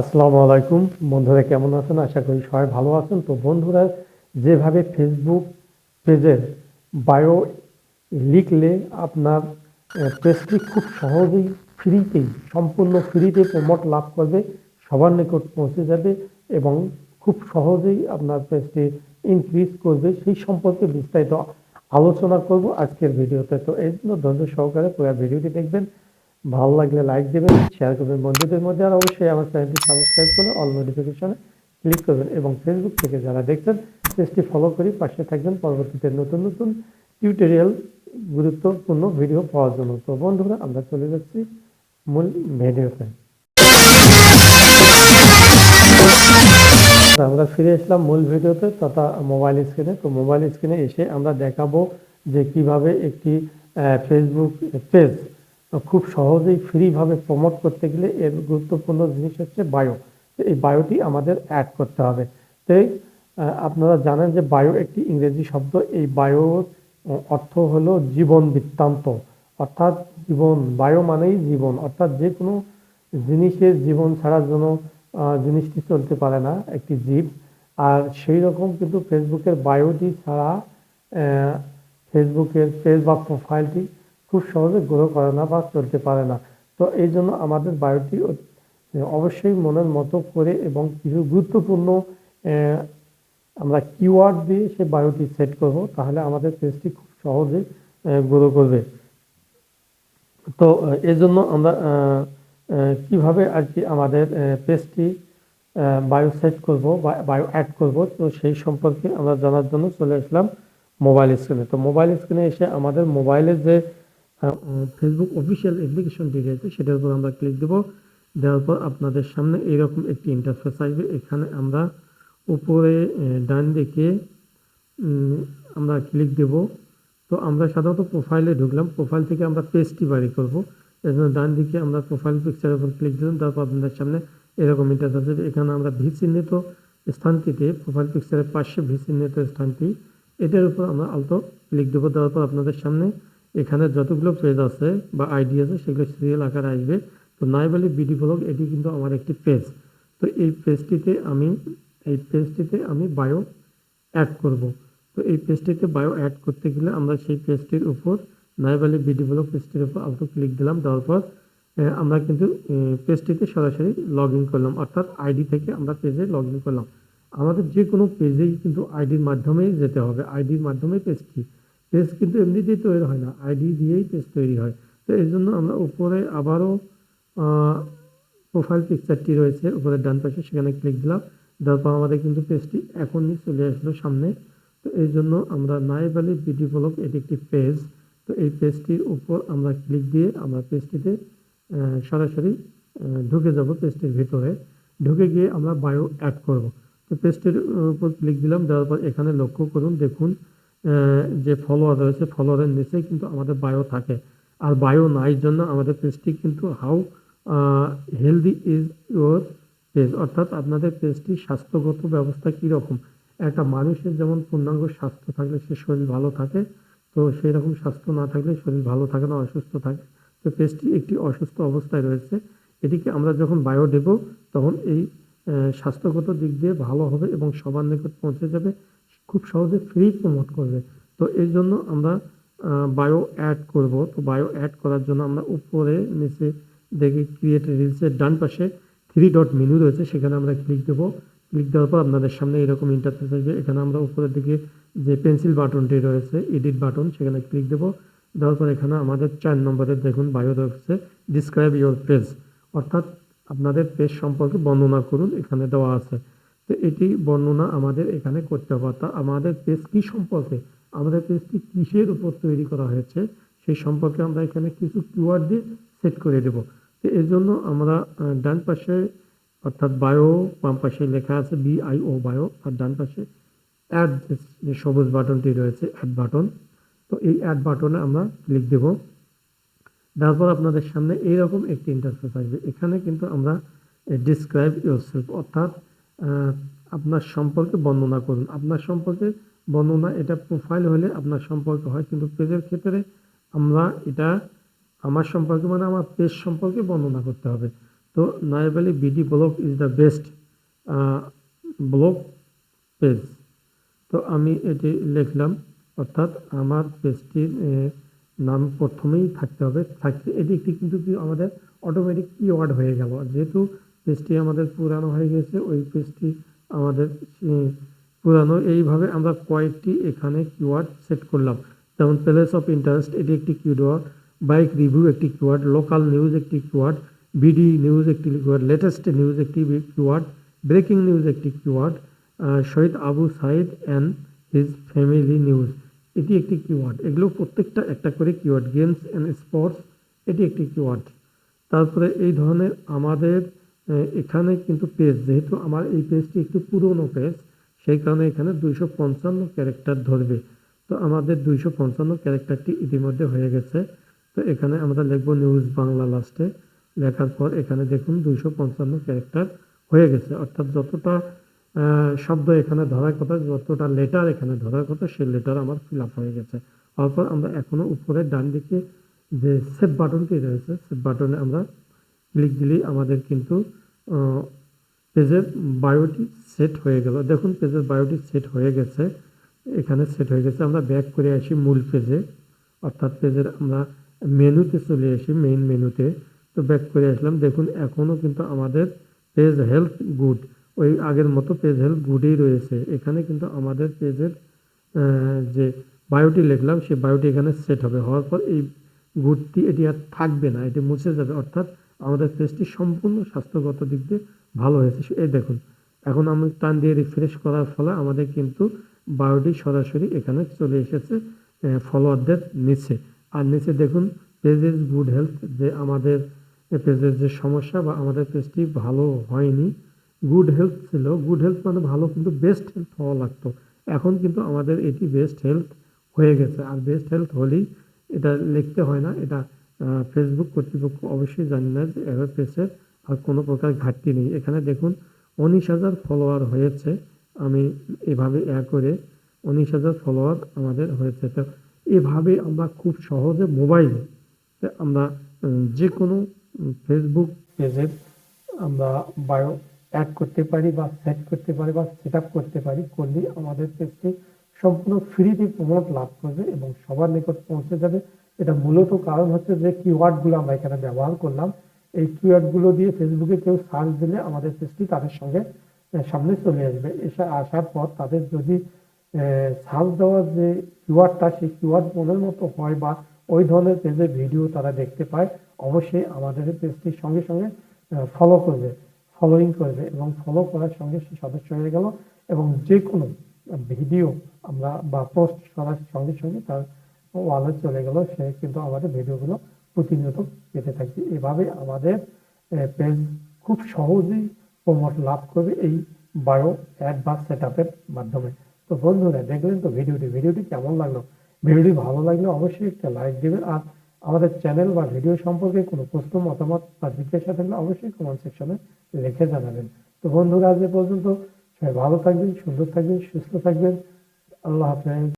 আসসালামু আলাইকুম। বন্ধুরা, কেমন আছেন? আশা করি সবাই ভালো আছেন। তো বন্ধুরা, যেভাবে ফেসবুক পেজের বায়ো লিখলে আপনার পেজটি খুব সহজেই ফ্রিতেই সম্পূর্ণ ফ্রিতে প্রমোট লাভ করবে, সবার নিকট পৌঁছে যাবে এবং খুব সহজেই আপনার পেজটি ইনক্রিজ করবে। সেই সম্পর্কে বিস্তারিত আলোচনা করব আজকের ভিডিওতে। তো এই জন্য ধৈর্য সহকারে পুরো ভিডিওটি দেখবেন। ভালো লাগলে লাইক দেবেন শেয়ার করবেন। বন্ধুদের মধ্যে আর অবশ্যই আমার চ্যানেলটি সাবস্ক্রাইব করে অল নোটিফিকেশনে ক্লিক করবেন এবং ফেসবুক থেকে যারা দেখছেন পেজটি ফলো করি পাশে থাকবেন। পরবর্তীতে নতুন নতুন টিউটোরিয়াল গুরুত্বপূর্ণ ভিডিও পাওয়ার জন্য। তো বন্ধুরা, আমরা চলে যাচ্ছি মূল ভিডিওতে। আমরা ফিরে আসলাম মূল ভিডিওতে তথা মোবাইল স্ক্রিনে তো মোবাইল স্ক্রিনে এসে আমরা দেখাবো যে কীভাবে একটি ফেসবুক পেজ খুব সহজেই ফ্রিভাবে প্রমোট করতে গেলে এর গুরুত্বপূর্ণ জিনিস হচ্ছে বায়ো এই বায়োটি আমাদের অ্যাড করতে হবে। তো এই, আহ, আপনারা জানেন যে বায়ো একটি ইংরেজি শব্দ। এই বায়োর অর্থ হলো জীবন বৃত্তান্ত। অর্থাৎ জীবন বায়ো মানেই জীবন। অর্থাৎ যে কোনো জিনিসের জীবন ছাড়ার জন্য জিনিসটি চলতে পারে না একটি জীব। আর সেই রকম কিন্তু ফেসবুকের বায়োটি ছাড়া ফেসবুকের পেজ বা প্রোফাইলটি খুব সহজে গ্রো করে না বা চলতে পারে না। তো এই জন্য আমাদের বায়োটি অবশ্যই মনের মতো করে এবং কিছু গুরুত্বপূর্ণ আমরা কিওয়ার্ড দিয়ে সেই বায়োটি সেট করব তাহলে আমাদের পেজটি খুব সহজে গ্রো করবে। তো আহ, এর জন্য আমরা কীভাবে আর কি আমাদের পেজটি বায়ো সেট করব বা বায়ো অ্যাড করব তো সেই সম্পর্কে আমরা জানার জন্য চলে আসলাম মোবাইল স্ক্রিনে তো মোবাইল স্ক্রিনে এসে আমাদের মোবাইলের যে ফেসবুক অফিসিয়াল অ্যাপ্লিকেশনটি রয়েছে সেটার উপর আমরা ক্লিক দেব। দেওয়ার পর আপনাদের সামনে এইরকম একটি ইন্টারফেস আসবে। এখানে আমরা উপরে ডান দিকে আমরা ক্লিক দেব। তো আমরা সাধারণত প্রোফাইলে ঢুকলাম। প্রোফাইল থেকে আমরা পেজটি বাড়ি করব। এর জন্য ডান দিকে আমরা প্রোফাইল পিকচারের উপর ক্লিক দিলাম। তারপর আপনাদের সামনে এরকম ইন্টারফেস আসবে। এখানে আমরা ভি চিহ্নিত স্থানটিতে প্রোফাইল পিকচারের পাশে ভি চিহ্নিত স্থানটি, এটার উপর আমরা আলতো ক্লিক দেবো। দেওয়ার পর আপনাদের সামনে এখানে যতগুলো পেজ আছে বা আইডি আছে, সেগুলো সিরিয়াল আকারে আসবে। তো নাইবালি বিডি ব্লগ এটি কিন্তু আমার একটি পেজ তো এই পেজটিতে আমি, এই পেজটিতে আমি বায়ো অ্যাড করব। তো এই পেজটিতে বায়ো অ্যাড করতে গেলে আমরা সেই পেজটির উপর নাইবালি বিডি ব্লগ পেজটির উপর আলতো ক্লিক দিলাম। দেওয়ার পর আমরা কিন্তু পেজটিতে সরাসরি লগ ইন করলাম। অর্থাৎ আইডি থেকে আমরা পেজে লগ ইন করলাম। আমাদের যে কোনো পেজেই কিন্তু আইডির মাধ্যমেই যেতে হবে। আইডির মাধ্যমেই পেজটি পেজ কিন্তু এমনিতেই তৈরি হয় না আইডি দিয়েই পেজ তৈরি হয়। তো এই জন্য আমরা উপরে আবারও প্রোফাইল পিকচারটি রয়েছে উপরে ডান পাশে সেখানে ক্লিক দিলাম। দেওয়ার পর আমাদের কিন্তু পেজটি এখনই চলে আসলো সামনে। তো এই জন্য আমরা নাই ভ্যালি বিডি ব্লগ এটি একটি পেজ তো এই পেজটির উপর আমরা ক্লিক দিয়ে আমরা পেজটিতে সরাসরি ঢুকে যাব পেজটির ভিতরে। ঢুকে গিয়ে আমরা বায়ো অ্যাড করব। তো পেজটির উপর ক্লিক দিলাম, দেওয়ার পর এখানে লক্ষ্য করুন, দেখুন যে ফলোয়ার রয়েছে, ফলোয়ারের নিচে কিন্তু আমাদের বায়ো থাকে। আর বায়ো নাই জন্য আমাদের পেজটি কিন্তু how healthy is your page অর্থাৎ আপনাদের পেজটি স্বাস্থ্যগত ব্যবস্থা কী রকম একটা মানুষের যেমন পূর্ণাঙ্গ স্বাস্থ্য থাকলে সে শরীর ভালো থাকে, তো সেই রকম স্বাস্থ্য না থাকলে শরীর ভালো থাকে না, অসুস্থ থাকে। তো পেজটি একটি অসুস্থ অবস্থায় রয়েছে। এটিকে আমরা যখন বায়ো দেব, তখন এই স্বাস্থ্যগত দিক দিয়ে ভালো হবে এবং সবার নিকট পৌঁছে যাবে। খুব সহজে ফ্রি প্রমোট করবে। তো এই জন্য আমরা বায়ো অ্যাড করব। তো বায়ো অ্যাড করার জন্য আমরা উপরে নিচে দেখি ক্রিয়েট রিলসের ডান পাশে থ্রি ডট মেনু রয়েছে, সেখানে আমরা ক্লিক দেবো। ক্লিক দেওয়ার পর আপনাদের সামনে এরকম ইন্টারফেস আসবে। এখানে আমরা উপরের দিকে যে পেন্সিল বাটনটি রয়েছে এডিট বাটন সেখানে ক্লিক দেবো। দেওয়ার পর এখানে আমাদের চার নম্বরের দেখুন বায়ো রয়েছে ডিসক্রাইব ইউর পেজ অর্থাৎ আপনাদের পেজ সম্পর্কে বর্ণনা করুন, এখানে দেওয়া আছে। তো এটি বর্ণনা আমাদের এখানে করতে হবে। অর্থাৎ আমাদের পেজ কী সম্পর্কে? আমাদের পেজটি কিসের উপর তৈরি করা হয়েছে? সেই সম্পর্কে আমরা এখানে কিছু কিওয়ার্ড দিয়ে সেট করে দেব। তো এর জন্য আমরা ডান পাশে অর্থাৎ বায়ো বাম পাশে লেখা আছে বিআইও বায়ো আর ডান পাশে অ্যাড যে সবুজ বাটনটি রয়েছে অ্যাড বাটন তো এই অ্যাড বাটনে আমরা ক্লিক দেব। তারপর আপনাদের সামনে এইরকম একটি ইন্টারফেস আসবে। এখানে কিন্তু আমরা ডিসক্রাইব ইউরসেলফ অর্থাৎ আহ, আপনার সম্পর্কে বর্ণনা করুন। আপনার সম্পর্কে বর্ণনা, এটা প্রোফাইল হলে আপনার সম্পর্কে হয়, কিন্তু পেজের ক্ষেত্রে আমরা এটা আমার সম্পর্কে মানে আমার পেজ সম্পর্কে বর্ণনা করতে হবে। তো Nayeb Ali BD blog is the best blog page. তো আমি এটি লিখলাম, অর্থাৎ আমার পেজটির নাম প্রথমেই থাকতে হবে। থাকতে, এটি একটি কিন্তু আমাদের অটোমেটিক কিওয়ার্ড হয়ে গেল। যেহেতু পেজটি আমাদের পুরানো হয়ে গেছে, ওই পেজটি আমাদের পুরানো। এইভাবে আমরা কয়েকটি এখানে কিওয়ার্ড সেট করলাম। যেমন প্লেস অফ ইন্টারেস্ট এটি একটি কিওয়ার্ড বাইক রিভিউ একটি কিওয়ার্ড লোকাল নিউজ একটি কিওয়ার্ড বিডি নিউজ একটি কিওয়ার্ড লেটেস্ট নিউজ একটি কিওয়ার্ড ব্রেকিং নিউজ একটি keyword Shahid Abu Sayeed and his family news এটি একটি কিওয়ার্ড এগুলো প্রত্যেকটা একটা করে কিওয়ার্ড গেমস অ্যান্ড স্পোর্টস এটি একটি কিওয়ার্ড তারপরে এই ধরনের আমাদের এখানে কিন্তু পেজ যেহেতু আমার এই পেজটি একটু পুরনো পেজ সেই কারণে এখানে দুইশো পঞ্চান্ন ক্যারেক্টার ধরবে। তো আমাদের দুইশো পঞ্চান্ন ক্যারেক্টারটি ইতিমধ্যে হয়ে গেছে। তো এখানে আমরা লিখব নিউজ বাংলা লাস্টে লেখার পর এখানে দেখুন দুইশো পঞ্চান্ন ক্যারেক্টার হয়ে গেছে। অর্থাৎ যতটা শব্দ এখানে ধরার কথা, যতটা লেটার এখানে ধরার কথা, সেই লেটার আমার ফিল আপ হয়ে গেছে। তারপর আমরা এখনও উপরে ডান দিকে যে সেভ বাটনটি রয়েছে সেভ বাটনে আমরা ক্লিক দিলেই আমাদের কিন্তু পেজের বায়োটি সেট হয়ে গেল। দেখুন, পেজের বায়োটি সেট হয়ে গেছে। এখানে সেট হয়ে গেছে। আমরা ব্যাক করে আসি মূল পেজে অর্থাৎ পেজের আমরা মেনুতে চলে আসি মেইন মেনুতে। তো ব্যাক করে আসলাম। দেখুন এখনও কিন্তু আমাদের পেজ হেলথ গুড ওই আগের মতো পেজ হেলথ গুডই রয়েছে। এখানে কিন্তু আমাদের পেজের যে বায়োটি লিখলাম, সেই বায়োটি এখানে সেট হবে। হওয়ার পর এই গুডটি এটি আর থাকবে না। এটি মুছে যাবে। অর্থাৎ আমাদের পেজটি সম্পূর্ণ স্বাস্থ্যগত দিক দিয়ে ভালো হয়েছে। এই দেখুন, এখন আমি টান দিয়ে রিফ্রেশ করার ফলে আমাদের কিন্তু বায়োটি সরাসরি এখানে চলে এসেছে ফলোয়ারদের নিচে। আর নিচে দেখুন পেজেস গুড হেলথ যে আমাদের পেজের যে সমস্যা বা আমাদের পেজটি ভালো হয়নি গুড হেলথ ছিল। গুড হেলথ মানে ভালো কিন্তু বেস্ট হেলথ হওয়া লাগতো। এখন কিন্তু আমাদের এটি বেস্ট হেলথ হয়ে গেছে। আর বেস্ট হেলথ হলেই এটা লিখতে হয় না, এটা ফেসবুক কর্তৃপক্ষ অবশ্যই জানি না যে এভাবে পেজের আর কোনো প্রকার ঘাটতি নেই। এখানে দেখুন, উনিশ হাজার ফলোয়ার হয়েছে। আমি এভাবে এ করে উনিশ হাজার ফলোয়ার আমাদের হয়েছে। তো এভাবে আমরা খুব সহজে মোবাইলে আমরা যে কোনো ফেসবুক পেজের আমরা বায়ো অ্যাড করতে পারি বা সেট করতে পারি বা সেট আপ করতে পারি, করলে আমাদের পেজটি সম্পূর্ণ ফ্রিতে প্রমোট লাভ করবে এবং সবার নিকট পৌঁছে যাবে। এটা মূলত কারণ হচ্ছে যে কিওয়ার্ডগুলো আমরা এখানে ব্যবহার করলাম। এই কিওয়ার্ডগুলো দিয়ে ফেসবুকে কেউ সার্চ দিলে আমাদের পেজটি তাদের সঙ্গে সামনে চলে আসবে। এসে আসার পর তাদের যদি সার্চ দেওয়ার যে কিওয়ার্ডটা সেই কিওয়ার্ড মনের মতো হয় বা ওই ধরনের পেজের ভিডিও তারা দেখতে পায়, অবশ্যই আমাদের পেজটির সঙ্গে সঙ্গে ফলো করবে ফলোইং করবে এবং ফলো করার সঙ্গে সে সদস্য হয়ে গেল এবং যে কোনো ভিডিও আমরা বা পোস্ট করার সঙ্গে সঙ্গে তার ওয়ালে চলে গেল, সে কিন্তু আমাদের ভিডিওগুলো প্রতিনিয়ত পেতে থাকবে এভাবে আমাদের পেজ খুব সহজেই প্রমোট লাভ করবে এই বায়ো অ্যাড বা সেট মাধ্যমে। তো বন্ধুরা, দেখলেন তো ভিডিওটি? ভিডিওটি কেমন লাগল? ভিডিওটি ভালো লাগলে অবশ্যই একটা লাইক দিবেন আর আমাদের চ্যানেল বা ভিডিও সম্পর্কে কোনো প্রশ্ন, মতামত বা জিজ্ঞাসা থাকলে অবশ্যই কমেন্ট সেকশনে লিখে জানাবেন। তো বন্ধুরা, আজ পর্যন্ত সবাই ভালো থাকবেন, সুন্দর থাকবেন, সুস্থ থাকবেন। আল্লাহ হাফেজ।